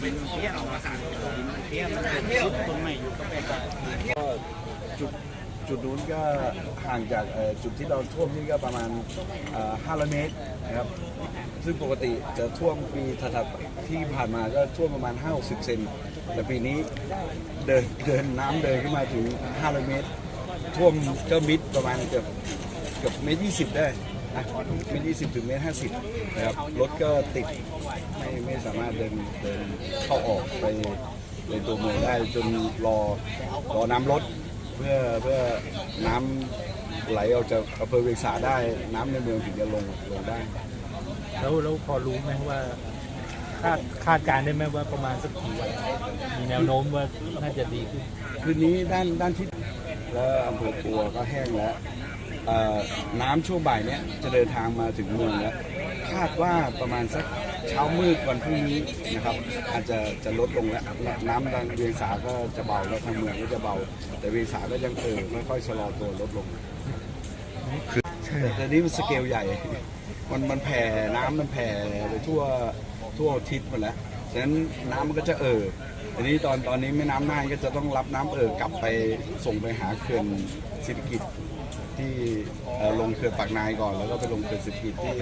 เป็นเพี้ยออกมาสั่งเพี้ยมันเป็นชุดคนใหม่อยู่ก็ไปกันก็จุดจุดนู้นก็ห่างจากจุดที่เราท่วมนี่ก็ประมาณ 500 เมตรนะครับซึ่งปกติจะท่วมปีถัดที่ผ่านมาก็ท่วมประมาณ 5-60 เซนแต่ปีนี้เดินเดินน้ำเดินขึ้นมาถึง 500 เมตร ท่วมก็มิดประมาณเกือบเกือบเมตรยีได้ นะเมตรยี่สิบถึงเมตรห้าสิบนะครับรถก็ติดไม่ไม่สามารถเดินเดินเข้าออกไปในตัวเมืองได้จนรอรอน้ำลดเพื่อเพื่อน้ำไหลออกจากอำเภอเวียงสาได้น้ำในเมืองถึงจะลงลงได้แล้วแล้วพอรู้ไหมว่าคาดคาดการณ์ได้ไหมว่าประมาณสักกี่วันมีแนวโน้มว่าน่าจะดีขึ้น คืนนี้ด้านด้านทิศแล้วอำเภอปัวก็แห้งแล้วเอ่อ น้ำช่วงบ่ายเนี้ยจะเดินทางมาถึงเมืองแล้ว คาดว่าประมาณสักเช้ามืดวันพรุ่งนี้นะครับ อาจจะจะลดลงแล้ว น้ำดังเวียงสาก็จะเบาแล้วทางเมืองก็จะเบา แต่เวียงสาก็ยังเออค่อยๆชะลอตัวลดลงแต่นี่มันสเกลใหญ่ มันมันแผ่น้ำมันแผ่ไปทั่วทั่วทิศหมดแล้วฉะนั้นน้ำมันก็จะเอ่ออันนี้ตอนตอนนี้แม่น้ำน่านก็จะต้องรับน้ำเอ่อกลับไปส่งไปหาเขื่อนศิริกิจ ที่ลงเขื่อนปากนายก่อน แล้วก็ไปลงเขื่อนสิบกิจที่